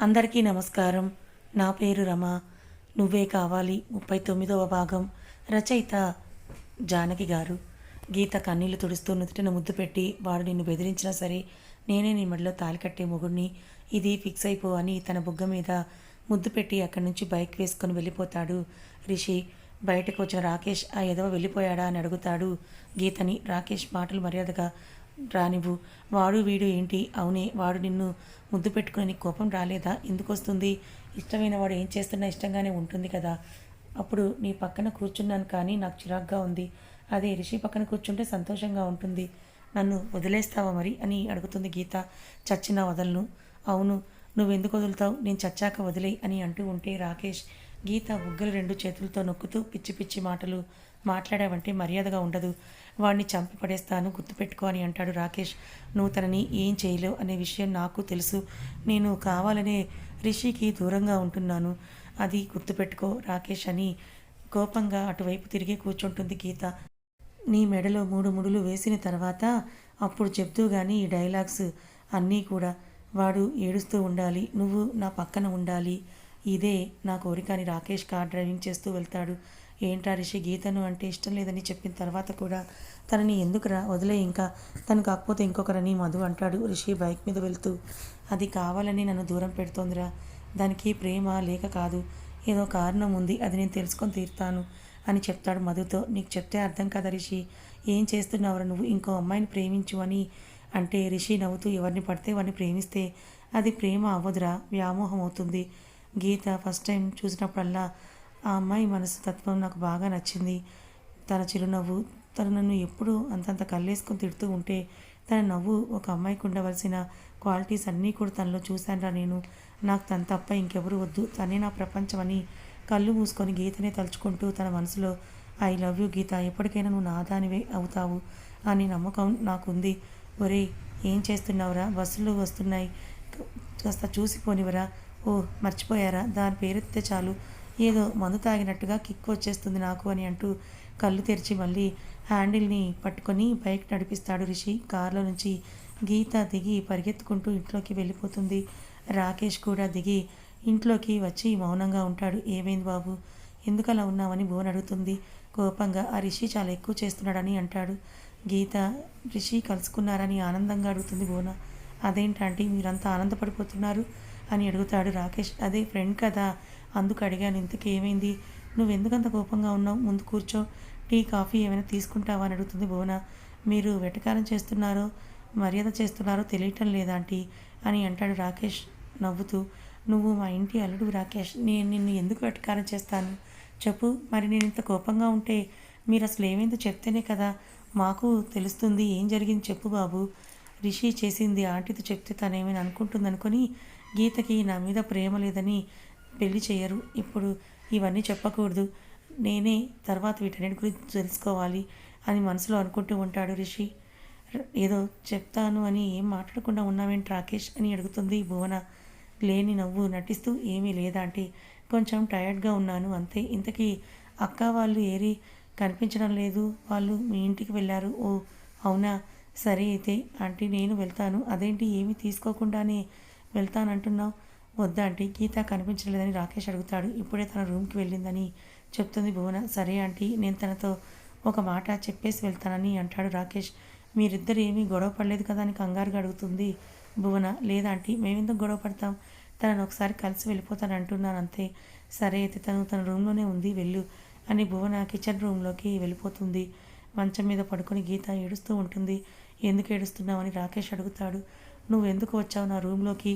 అందరికీ నమస్కారం. నా పేరు రమ. నువ్వే కావాలి ముప్పై తొమ్మిదవ భాగం. రచయిత జానకి గారు. గీత కన్నీళ్ళు తుడుస్తూ నుదుటిన ముద్దు పెట్టి వాడు నిన్ను బెదిరించినా సరే నేనే నీ మెడలో తాలి కట్టే మొగుడిని. ఇది ఫిక్స్ అయిపో అని తన బుగ్గ మీద ముద్దు పెట్టి అక్కడి నుంచి బైక్ వేసుకొని వెళ్ళిపోతాడు. రిషి బయటకు వచ్చిన రాకేష్ ఆ ఎదవ వెళ్ళిపోయాడా? అని అడుగుతాడు గీతని. రాకేష్ మాటలు మర్యాదగా రానివ్వు. వాడు వీడు ఏంటి? అవునే వాడు నిన్ను ముద్దు పెట్టుకుని కోపం రాలేదా? ఎందుకు వస్తుంది ఇష్టమైన వాడు ఏం చేస్తున్నా ఇష్టంగానే ఉంటుంది కదా. అప్పుడు నీ పక్కన కూర్చున్నాను కానీ నాకు చిరాగ్గా ఉంది. అదే రిషి పక్కన కూర్చుంటే సంతోషంగా ఉంటుంది. నన్ను వదిలేస్తావా మరి? అని అడుగుతుంది గీత. చచ్చిన వదలను. అవును నువ్వెందుకు వదులుతావు? నేను చచ్చాక వదిలే అని అంటూ ఉంటే రాకేష్ గీత బుగ్గలు రెండు చేతులతో నొక్కుతూ పిచ్చి పిచ్చి మాటలు మాట్లాడావంటే మర్యాదగా ఉండదు. వాడిని చంపి పడేస్తాను గుర్తుపెట్టుకో అని అంటాడు రాకేష్. నువ్వు తనని ఏం చేయలేవు అనే విషయం నాకు తెలుసు. నేను కావాలనే రిషికి దూరంగా ఉంటున్నాను. అది గుర్తుపెట్టుకో రాకేష్ అని కోపంగా అటువైపు తిరిగి కూర్చుంటుంది గీత. నీ మెడలో మూడు ముడులు వేసిన తర్వాత అప్పుడు చెప్తూ కానీ ఈ డైలాగ్స్ అన్నీ కూడా. వాడు ఏడుస్తూ ఉండాలి నువ్వు నా పక్కన ఉండాలి. ఇదే నా కోరిక అని రాకేష్ కార్ డ్రైవింగ్ చేస్తూ వెళ్తాడు. ఏంటా రిషి గీతను అంటే ఇష్టం లేదని చెప్పిన తర్వాత కూడా తనని ఎందుకురా వదిలే ఇంకా? తను కాకపోతే ఇంకొకరని మధు అంటాడు. రిషి బైక్ మీద వెళ్తూ అది కావాలని నన్ను దూరం పెడుతోందిరా. దానికి ప్రేమ లేక కాదు. ఏదో కారణం ఉంది అది నేను తెలుసుకొని తీరుతాను అని చెప్తాడు మధుతో. నీకు చెప్తే అర్థం కదా రిషి? ఏం చేస్తున్నావురా నువ్వు? ఇంకో అమ్మాయిని ప్రేమించు అని అంటే రిషి నవ్వుతూ ఎవరిని పడితే వాడిని ప్రేమిస్తే అది ప్రేమ అవ్వదురా వ్యామోహం అవుతుంది. గీత ఫస్ట్ టైం చూసినప్పుడల్లా ఆ అమ్మాయి మనసు తత్వం నాకు బాగా నచ్చింది. తన చిరునవ్వు తను నన్ను ఎప్పుడూ అంతంత కళ్ళేసుకొని తిడుతూ ఉంటే తన నవ్వు ఒక అమ్మాయికి ఉండవలసిన క్వాలిటీస్ అన్నీ కూడా తనలో చూశానురా నేను. నాకు తన తప్ప ఇంకెవరు వద్దు. తనే నా ప్రపంచం అని కళ్ళు మూసుకొని గీతనే తలుచుకుంటూ తన మనసులో ఐ లవ్ యూ గీత ఎప్పటికైనా నువ్వు నాదానివే అవుతావు అని నమ్మకం నాకుంది. ఒరే ఏం చేస్తున్నావురా? బస్సులు వస్తున్నాయి. కాస్త చూసిపోనివరా ఓ మర్చిపోయారా? దాని పేరెత్తే చాలు. ఏదో మందు తాగినట్టుగా కిక్ వచ్చేస్తుంది నాకు అని అంటూ కళ్ళు తెరిచి మళ్ళీ హ్యాండిల్ని పట్టుకొని బైక్ నడిపిస్తాడు రిషి. కారులో నుంచి గీత దిగి పరిగెత్తుకుంటూ ఇంట్లోకి వెళ్ళిపోతుంది. రాకేష్ కూడా దిగి ఇంట్లోకి వచ్చి మౌనంగా ఉంటాడు. ఏమైంది బాబు? ఎందుకు అలా ఉన్నావని భువన్ అడుగుతుంది. కోపంగా ఆ రిషి చాలా ఎక్కువ చేస్తున్నాడని అంటాడు. గీత రిషి కలుసుకున్నారని ఆనందంగా అడుగుతుంది భువన అదేంటంటే మీరంతా ఆనందపడిపోతున్నారు అని అడుగుతాడు రాకేష్. అదే ఫ్రెండ్ కదా అందుకు అడిగాను ఇంతకీ ఏమైంది? నువ్వు ఎందుకంత కోపంగా ఉన్నావు? ముందు కూర్చో. టీ కాఫీ ఏమైనా తీసుకుంటావా? అని అడుగుతుంది భువన. మీరు వెటకారం చేస్తున్నారో మర్యాద చేస్తున్నారో తెలియటం లేదాంటీ అని అంటాడు రాకేష్ నవ్వుతూ. నువ్వు మా ఇంటి అల్లుడు రాకేష్ నేను నిన్ను ఎందుకు వెటకారం చేస్తాను? చెప్పు. మరి నేను ఇంత కోపంగా ఉంటే మీరు అసలు ఏమైందో చెప్తేనే కదా మాకు తెలుస్తుంది. ఏం జరిగింది చెప్పు బాబు. రిషి చేసింది ఆంటీతో చెప్తే తనేమైనా అనుకుంటుందనుకొని గీతకి నా మీద ప్రేమ లేదని పెళ్ళి చేయరు. ఇప్పుడు ఇవన్నీ చెప్పకూడదు. నేనే తర్వాత వీటన్నిటి గురించి తెలుసుకోవాలి అని మనసులో అనుకుంటూ ఉంటాడు రిషి. ఏదో చెప్తాను అని ఏం మాట్లాడకుండా ఉన్నావేంటి రాకేష్ అని అడుగుతుంది భువన. లేని నవ్వు నటిస్తూ ఏమీ లేదా అంటే కొంచెం టయర్డ్గా ఉన్నాను అంతే. ఇంతకీ అక్క వాళ్ళు ఏరి కనిపించడం లేదు. వాళ్ళు మీ ఇంటికి వెళ్ళారు. ఓ అవునా? సరే అయితే ఆంటీ నేను వెళ్తాను. అదేంటి ఏమీ తీసుకోకుండానే వెళ్తానంటున్నావు? వద్దా ఆంటీ గీత కనిపించలేదని రాకేష్ అడుగుతాడు. ఇప్పుడే తన రూమ్కి వెళ్ళిందని చెప్తుంది భువన. సరే ఆంటీ నేను తనతో ఒక మాట చెప్పేసి వెళ్తానని అంటాడు రాకేష్. మీరిద్దరు ఏమీ గొడవ పడలేదు కదా అని కంగారుగా అడుగుతుంది భువన. లేదంటీ మేమెందుకు గొడవ పడతాం? తనను ఒకసారి కలిసి వెళ్ళిపోతాను అంటున్నాను అంతే. సరే అయితే తను తన రూమ్లోనే ఉంది వెళ్ళు అని భువన కిచెన్ రూమ్లోకి వెళ్ళిపోతుంది. మంచం మీద పడుకొని గీత ఏడుస్తూ ఉంటుంది. ఎందుకు ఏడుస్తున్నావని రాకేష్ అడుగుతాడు. నువ్వు ఎందుకు వచ్చావు నా రూమ్లోకి?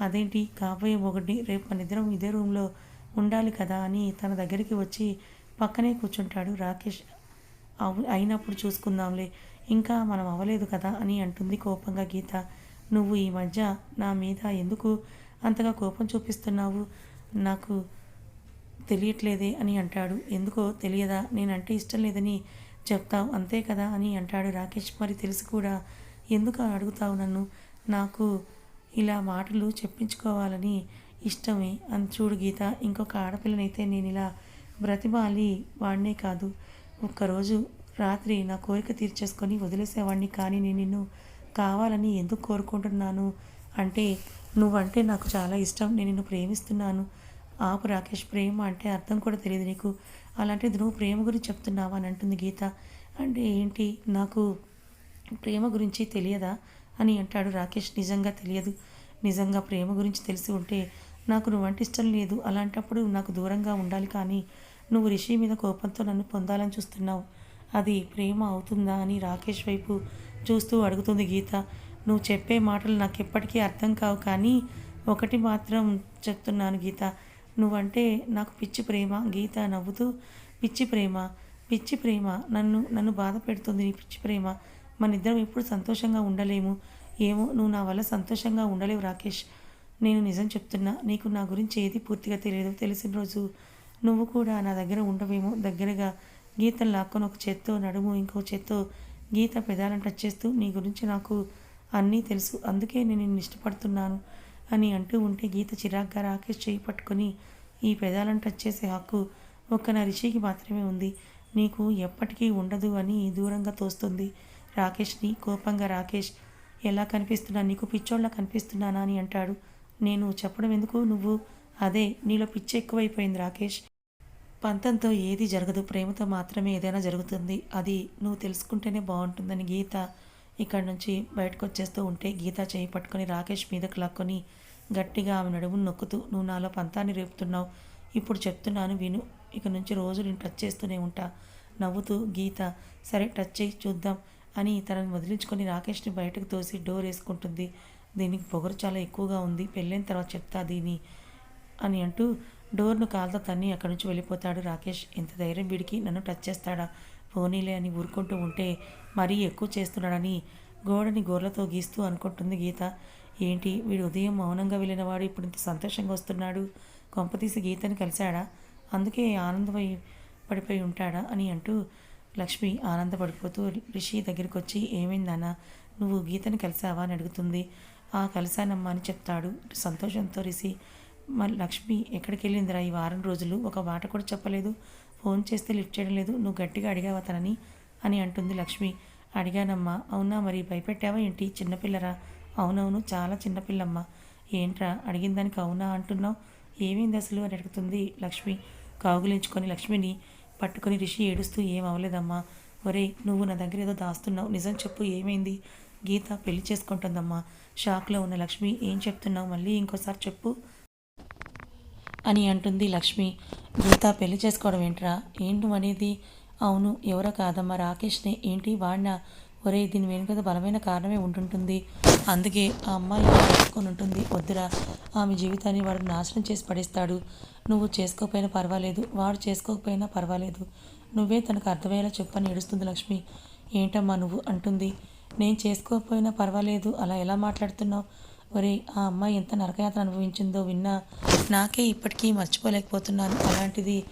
అదేంటి? కాబోయే ఒకటి రేపు మన ఇద్దరం ఇదే రూమ్లో ఉండాలి కదా అని తన దగ్గరికి వచ్చి పక్కనే కూర్చుంటాడు రాకేష్. అవు అయినప్పుడు చూసుకుందాంలే. ఇంకా మనం అవ్వలేదు కదా అని అంటుంది కోపంగా గీత. నువ్వు ఈ మధ్య నా మీద ఎందుకు అంతగా కోపం చూపిస్తున్నావు? నాకు తెలియట్లేదే అని అంటాడు. ఎందుకో తెలియదా? నేనంటే ఇష్టం లేదని చెప్తావు అంతే కదా అని అంటాడు రాకేష్. మరి తెలిసి కూడా. ఎందుకు అడుగుతావు నన్ను? నాకు ఇలా మాటలు చెప్పించుకోవాలని ఇష్టమే. అని చూడు గీత ఇంకొక ఆడపిల్లనైతే నేను ఇలా బ్రతిమాలి వాడినే కాదు. ఒక్కరోజు రాత్రి నా కోరిక తీర్చేసుకొని వదిలేసేవాడిని కానీ నేను నిన్ను కావాలని ఎందుకు కోరుకుంటున్నాను? అంటే నువ్వంటే నాకు చాలా ఇష్టం నేను నిన్ను ప్రేమిస్తున్నాను. ఆపు రాకేష్ ప్రేమ అంటే అర్థం కూడా తెలియదు నీకు. అలాంటిది నువ్వు ప్రేమ గురించి చెప్తున్నావా అని అంటుంది గీత. అంటే ఏంటి? నాకు ప్రేమ గురించి తెలియదా? అని అంటాడు రాకేష్. నిజంగా తెలియదు. నిజంగా ప్రేమ గురించి తెలిసి ఉంటే నాకు నువ్వంటే ఇష్టం లేదు. అలాంటప్పుడు నాకు దూరంగా ఉండాలి కానీ నువ్వు రిషి మీద కోపంతో నన్ను పొందాలని చూస్తున్నావు. అది ప్రేమ అవుతుందా అని రాకేష్ వైపు చూస్తూ అడుగుతుంది గీత. నువ్వు చెప్పే మాటలు నాకు ఎప్పటికీ అర్థం కావు కానీ ఒకటి మాత్రం చెప్తున్నాను గీత. నువ్వంటే నాకు పిచ్చి ప్రేమ. గీత నవ్వుతూ పిచ్చి ప్రేమ పిచ్చి ప్రేమ. నన్ను నన్ను బాధ పెడుతుంది నీ పిచ్చి ప్రేమ. మన ఇద్దరం ఎప్పుడు సంతోషంగా ఉండలేము. ఏమో నువ్వు నా వల్ల సంతోషంగా ఉండలేవు రాకేష్. నేను నిజం చెప్తున్నా నీకు నా గురించి ఏది పూర్తిగా తెలియదు తెలిసిన రోజు నువ్వు కూడా నా దగ్గర ఉండవేమో. దగ్గరగా గీతను లాక్కొని ఒక చేత్తో నడుము ఇంకో చేత్తో గీత పెదాలను టచ్ చేస్తూ నీ గురించి నాకు అన్నీ తెలుసు అందుకే నేను నిన్ను ఇష్టపడుతున్నాను అని అంటూ ఉంటే గీత చిరాగ్గా రాకేష్ చేయి పట్టుకొని ఈ పెదాలను టచ్ చేసే హక్కు ఒక్క నా రిషికి మాత్రమే ఉంది. నీకు ఎప్పటికీ ఉండదు అని దూరంగా తోస్తుంది. రాకేష్ని కోపంగా రాకేష్ ఎలా కనిపిస్తున్నా? నీకు పిచ్చోళ్ళ కనిపిస్తున్నానా? అని అంటాడు. నేను చెప్పడం ఎందుకు? నువ్వు అదే నీలో పిచ్చి ఎక్కువైపోయింది రాకేష్. పంతంతో ఏది జరగదు ప్రేమతో మాత్రమే ఏదైనా జరుగుతుంది. అది నువ్వు తెలుసుకుంటేనే బాగుంటుందని గీత ఇక్కడి నుంచి బయటకు వచ్చేస్తూ ఉంటే గీత చేయి పట్టుకొని రాకేష్ మీదకు లాక్కొని గట్టిగా ఆమె నడుమును నొక్కుతూ నువ్వు నాలో పంతాన్ని రేపుతున్నావు. ఇప్పుడు చెప్తున్నాను విను. ఇక నుంచి రోజు నేను టచ్ చేస్తూనే ఉంటా. నవ్వుతూ గీత సరే టచ్ చేయి చూద్దాం. అని తనను వదిలించుకొని రాకేష్ని బయటకు తోసి డోర్ వేసుకుంటుంది. దీనికి పొగరు చాలా ఎక్కువగా ఉంది. పెళ్ళైన తర్వాత చెప్తా దీని అని అంటూ డోర్ను కాల్తో తన్ని అక్కడి నుంచి వెళ్ళిపోతాడు రాకేష్. ఇంత ధైర్యం వీడికి? నన్ను టచ్ చేస్తాడా? పోనీలే అని ఊరుకుంటూ ఉంటే మరీ ఎక్కువ చేస్తున్నాడని గోడని గోర్లతో గీస్తూ అనుకుంటుంది గీత. ఏంటి? వీడు ఉదయం మౌనంగా వెళ్ళినవాడు ఇప్పుడు ఇంత సంతోషంగా వస్తున్నాడు? కొంపతీసి గీతని కలిశాడా? అందుకే ఆనందమై పడిపోయి ఉంటాడా? అని అంటూ లక్ష్మి ఆనందపడిపోతూ రిషి దగ్గరికి వచ్చి ఏమైందన్నా నువ్వు గీతని కలిసావా? అని అడుగుతుంది. ఆ కలిశానమ్మా అని చెప్తాడు సంతోషంతో రిషి. మరి లక్ష్మి ఎక్కడికి వెళ్ళిందిరా ఈ వారం రోజులు? ఒక మాట కూడా చెప్పలేదు. ఫోన్ చేస్తే లిఫ్ట్ చేయడం లేదు. నువ్వు గట్టిగా అడిగావా తనని? అని అంటుంది లక్ష్మి. అడిగానమ్మా. అవునా మరి? భయపెట్టావా ఏంటి? చిన్నపిల్లరా? అవునవును చాలా చిన్నపిల్లమ్మ. ఏంట్రా? అడిగిన దానికి అవునా అంటున్నావు? ఏమైంది అసలు? అని అడుగుతుంది లక్ష్మి. కాగులించుకొని లక్ష్మిని పట్టుకొని రిషి ఏడుస్తూ ఏం అవ్వలేదమ్మా ఒరే నువ్వు నా దగ్గర ఏదో దాస్తున్నావు. నిజం చెప్పు ఏమైంది? గీత పెళ్ళి చేసుకుంటుందమ్మా. షాక్లో ఉన్న లక్ష్మి ఏం చెప్తున్నావు? మళ్ళీ ఇంకోసారి చెప్పు అని అంటుంది లక్ష్మి. గీత పెళ్ళి చేసుకోవడం ఏంట్రా? ఏంటి అనేది అవును ఎవరో కాదమ్మా. రాకేష్నే. ఏంటి? వాడినా? ఒరే దీని వెనుక బలమైన కారణమే ఉంటుంటుంది. అందుకే ఆ అమ్మాయి చేసుకొని ఉంటుంది. వద్దురా ఆమె జీవితాన్ని వాడు నాశనం చేసి పడేస్తాడు. నువ్వు చేసుకోకపోయినా పర్వాలేదు వాడు చేసుకోకపోయినా పర్వాలేదు. నువ్వే తనకు అర్థమయ్యేలా చెప్పని ఏడుస్తుంది లక్ష్మి. ఏంటమ్మా నువ్వు అంటుంది. నేను చేసుకోకపోయినా పర్వాలేదు అలా ఎలా మాట్లాడుతున్నావు? ఒరే ఆ అమ్మాయి ఎంత నరకయాత్ర అనుభవించిందో విన్నా నాకే ఇప్పటికీ మర్చిపోలేకపోతున్నాను. అలాంటిది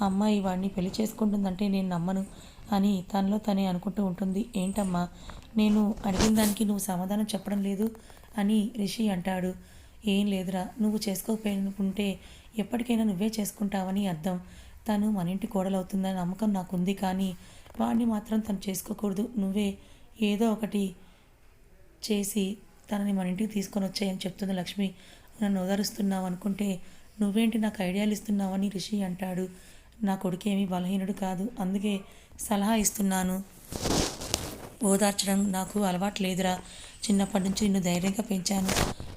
ఆ అమ్మాయి వాడిని పెళ్ళి చేసుకుంటుందంటే నేను నమ్మను. అని తనలో తనే అనుకుంటూ ఉంటుంది. ఏంటమ్మా నేను అడిగిన దానికి నువ్వు సమాధానం చెప్పడం లేదు అని రిషి అంటాడు. ఏం లేదురా నువ్వు చేసుకోకపోయినుకుంటే ఎప్పటికైనా నువ్వే చేసుకుంటావని అర్థం. తను మన ఇంటి కోడలవుతుందని నమ్మకం నాకుంది కానీ వాడిని మాత్రం తను చేసుకోకూడదు. నువ్వే ఏదో ఒకటి చేసి తనని మన ఇంటికి తీసుకొని వచ్చాయని చెప్తుంది లక్ష్మి. నన్ను ఓదారుస్తున్నావు అనుకుంటే నువ్వేంటి నాకు ఐడియాలు ఇస్తున్నావని రిషి అంటాడు. నా కొడుకేమీ బలహీనుడు కాదు. అందుకే సలహా ఇస్తున్నాను. ఓదార్చడం నాకు అలవాటు లేదురా. చిన్నప్పటి నుంచి నిన్ను ధైర్యంగా పెంచాను.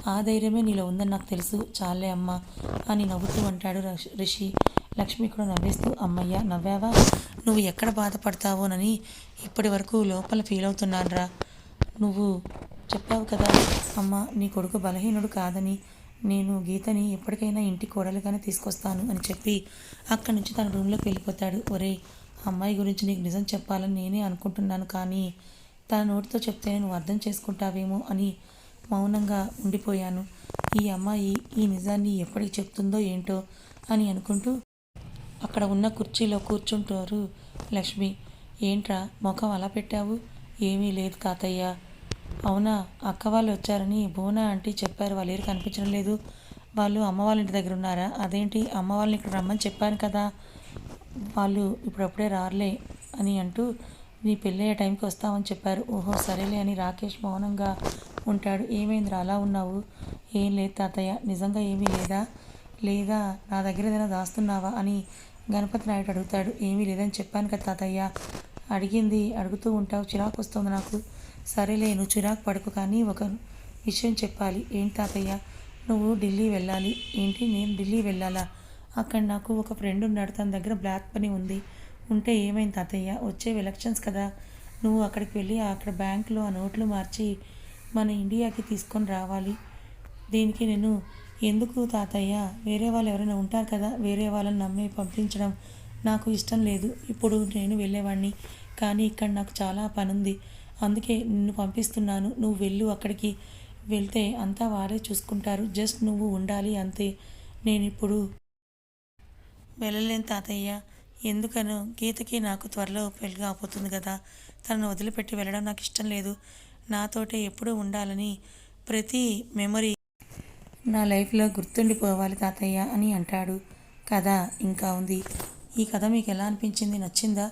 ఆ ధైర్యమే నీలో ఉందని నాకు తెలుసు. చాలే అమ్మ అని నవ్వుతూ అంటాడు రష్- రిషి. లక్ష్మి కూడా నవ్వేస్తూ అమ్మయ్య నవ్వావా? నువ్వు ఎక్కడ బాధపడతావోనని ఇప్పటి వరకు లోపల ఫీల్ అవుతున్నానురా. నువ్వు చెప్పావు కదా అమ్మ నీ కొడుకు బలహీనుడు కాదని. నేను గీతని ఎప్పటికైనా ఇంటి కోడలుగానే తీసుకొస్తాను అని చెప్పి అక్కడి నుంచి తన రూమ్లోకి వెళ్ళిపోతాడు. ఒరేయ్ అమ్మాయి గురించి నీకు నిజం చెప్పాలని నేనే అనుకుంటున్నాను కానీ తన నోటితో చెప్తే నువ్వు అర్థం చేసుకుంటావేమో అని మౌనంగా ఉండిపోయాను. ఈ అమ్మాయి ఈ నిజాన్ని ఎప్పటికి చెప్తుందో ఏంటో అని అనుకుంటూ అక్కడ ఉన్న కుర్చీలో కూర్చుంటారు లక్ష్మి. ఏంట్రా ముఖం అలా పెట్టావు? ఏమీ లేదు తాతయ్య. అవునా? అక్క వాళ్ళు వచ్చారని బోనా ఆంటీ చెప్పారు. వాళ్ళు ఏరు కనిపించడం లేదు. వాళ్ళు అమ్మ వాళ్ళ ఇంటి దగ్గర ఉన్నారా? అదేంటి? అమ్మ వాళ్ళని ఇక్కడ రమ్మని చెప్పాను కదా. వాళ్ళు ఇప్పుడప్పుడే రారులే అని అంటూ నీ పెళ్ళయ్యే టైంకి వస్తామని చెప్పారు. ఓహో సరేలే అని రాకేష్ మౌనంగా ఉంటాడు. ఏమైందిరా? అలా ఉన్నావు? ఏం లేదు తాతయ్య. నిజంగా ఏమీ లేదా? లేదా? నా దగ్గర ఏదైనా దాస్తున్నావా? అని గణపతి నాయుడు అడుగుతాడు. ఏమీ లేదని చెప్పాను కదా తాతయ్య. అడిగింది. అడుగుతూ ఉంటావు. చిరాకు వస్తుంది నాకు. సరేలేను నువ్వు చిరాకు పడుకు కానీ ఒక విషయం చెప్పాలి. ఏంటి తాతయ్య? నువ్వు ఢిల్లీ వెళ్ళాలి. ఏంటి? నేను ఢిల్లీ వెళ్ళాలా? అక్కడ నాకు ఒక ఫ్రెండ్ ఉన్నాడు. తన దగ్గర బ్లాక్ పని ఉంది. ఉంటే ఏమైంది తాతయ్య? వచ్చే ఎలక్షన్స్ కదా. నువ్వు అక్కడికి వెళ్ళి అక్కడ బ్యాంకులో ఆ నోట్లు మార్చి మన ఇండియాకి తీసుకొని రావాలి. దీనికి నేను ఎందుకు తాతయ్య? వేరే వాళ్ళు ఎవరైనా ఉంటారు కదా? వేరే వాళ్ళని నమ్మి పంపించడం నాకు ఇష్టం లేదు. ఇప్పుడు నేను వెళ్ళేవాడిని కానీ ఇక్కడ నాకు చాలా పని ఉంది అందుకే నిన్ను పంపిస్తున్నాను. నువ్వు వెళ్ళు అక్కడికి వెళ్తే అంతా వారే చూసుకుంటారు. జస్ట్ నువ్వు ఉండాలి అంతే. నేను ఇప్పుడు వెళ్ళలేను తాతయ్య. ఎందుకనో గీతకి నాకు త్వరలో పెళ్ళి కాబోతుంది కదా. తనను వదిలిపెట్టి వెళ్ళడం నాకు ఇష్టం లేదు. నాతోటే ఎప్పుడూ ఉండాలని ప్రతి మెమరీ నా లైఫ్లో గుర్తుండిపోవాలి తాతయ్య అని అంటాడు. కథ ఇంకా ఉంది. ఈ కథ మీకు ఎలా అనిపించింది? నచ్చిందా?